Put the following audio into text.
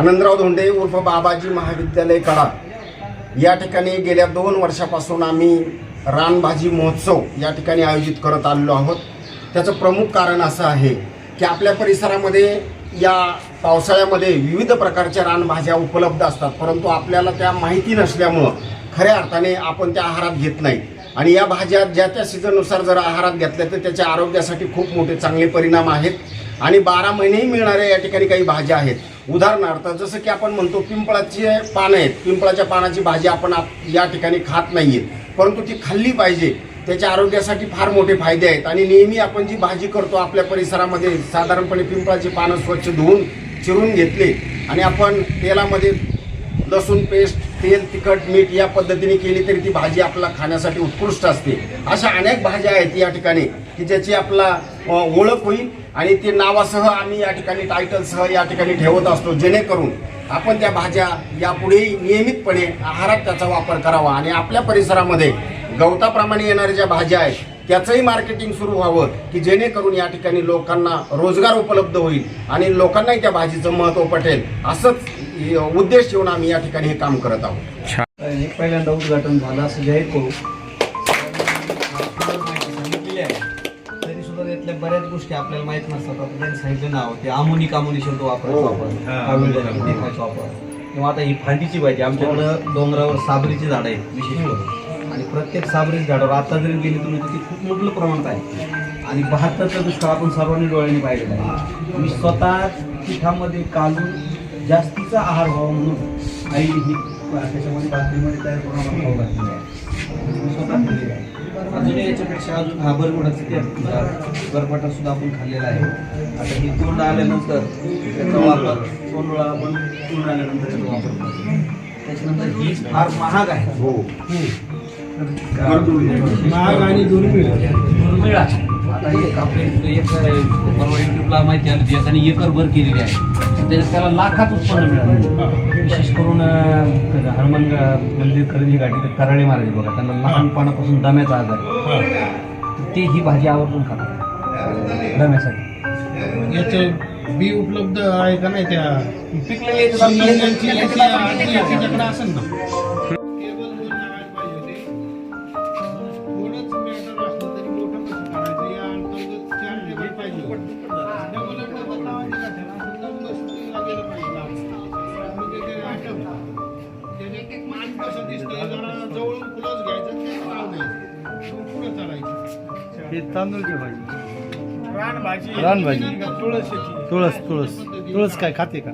आनंदराव धोंडे उर्फ बाबाजी महाविद्यालय कडा. या ठिकाणी गेल्या दोन वर्षापासून आम्ही रानभाजी महोत्सव या ठिकाणी आयोजित करत आलेलो आहोत. त्याचं प्रमुख कारण असं आहे की आपल्या परिसरामध्ये या पावसाळ्यामध्ये विविध प्रकारच्या रानभाज्या उपलब्ध असतात परंतु आपल्याला त्या माहिती नसल्यामुळं खऱ्या अर्थाने आपण त्या आहारात घेत नाही. आणि या भाज्या ज्या त्या सीझननुसार जर आहारात घेतल्या तर त्याच्या आरोग्यासाठी खूप मोठे चांगले परिणाम आहेत. आणि बारा महिनेही मिळणाऱ्या या ठिकाणी काही भाज्या आहेत. उदाहरणार्थ जसं की आपण म्हणतो पिंपळाची पानं आहेत. पिंपळाच्या पानाची भाजी आपण आप- या ठिकाणी खात नाही आहेत परंतु ती खाल्ली पाहिजे. त्याच्या आरोग्यासाठी फार मोठे फायदे आहेत. आणि नेहमी आपण जी भाजी करतो आपल्या परिसरामध्ये साधारणपणे पिंपळाची पानं स्वच्छ धुवून चिरून घेतले आणि आपण तेलामध्ये लसूण पेस्ट तेल तिखट मीठ या पद्धतीने केली तरी ती भाजी आपला खाण्यासाठी उत्कृष्ट असते. अशा अनेक भाज्या आहेत या ठिकाणी की ज्याची आपला ओळख होईल आणि ते नावासह आम्ही या ठिकाणी टायटलसह या ठिकाणी ठेवत असतो जेणेकरून आपण त्या भाज्या यापुढेही नियमितपणे आहारात त्याचा वापर करावा आणि आपल्या परिसरामध्ये गवताप्रमाणे येणाऱ्या ज्या भाज्या आहेत त्याचंही मार्केटिंग सुरू व्हावं की जेणेकरून या ठिकाणी लोकांना रोजगार उपलब्ध होईल आणि लोकांनाही त्या भाजीचं महत्त्व पटेल असंच उद्देश ठेवून आम्ही या ठिकाणी हे काम करत आहोत. हे पहिल्यांदा उद्घाटन झालं असं जाहीर करू. सांगितलेली आहे. तरी सुद्धा त्यातल्या बऱ्याच गोष्टी आपल्याला माहीत नसतात. आता त्यांनी सांगितलं नाव ते आमोनी कामोनी शब्द वापरायचो आपण काविळ्याने देखायचो आपण. किंवा आता ही फांदीची भाजी आमच्याकडं डोंगरावर साबरीची झाडं आहेत विशेष करून. आणि प्रत्येक साबरीच्या झाडावर आता जरी गेली तुम्ही तर ती खूप मुबलक प्रमाणात आहे. आणि बहात्तरचा दुष्काळ आपण सर्वांनी डोळ्यांनी पाहिलेला आहे. मी स्वतः पिठामध्ये कालून जास्तीचा आहार व्हावा म्हणून आई ही त्याच्यामध्ये बाटलीमध्ये तयार करून आम्हाला खाऊ घातलेली आहे. मी स्वतः खाल्लेली आहे. अजून याच्यापेक्षा अजून हा बरगुडाचं ते बरबटा सुद्धा आपण खाल्लेला आहे. आता ही तोंड आल्यानंतर त्याचा वापर तोंडोळा आपण तोंड आल्यानंतर त्याचा वापर करतो. त्याच्यानंतर ही फार महाग आहे. हो. महाग आणि दुर्मिळ. दुर्मिळ आहे. आता एक आपले एक परवा युट्यूबला माहिती आली होती एकर भर केलेली आहे त्याच्यात त्याला लाखात उत्पन्न मिळालं विशेष करून हनुमान मंदिर खरेदी गाठी कराळे महाराज बघा त्यांना लहानपणापासून दम्याचा आजार आहे. तर ते ही भाजी आवर्जून खातात दम्यासाठी याचं बी उपलब्ध आहे का नाही त्या पिकलेले याच्यात आपल्याला- हे तांदूळची भाजी. रानभाजी. रानभाजी. तुळस तुळस तुळस. तुळस काय खाते का?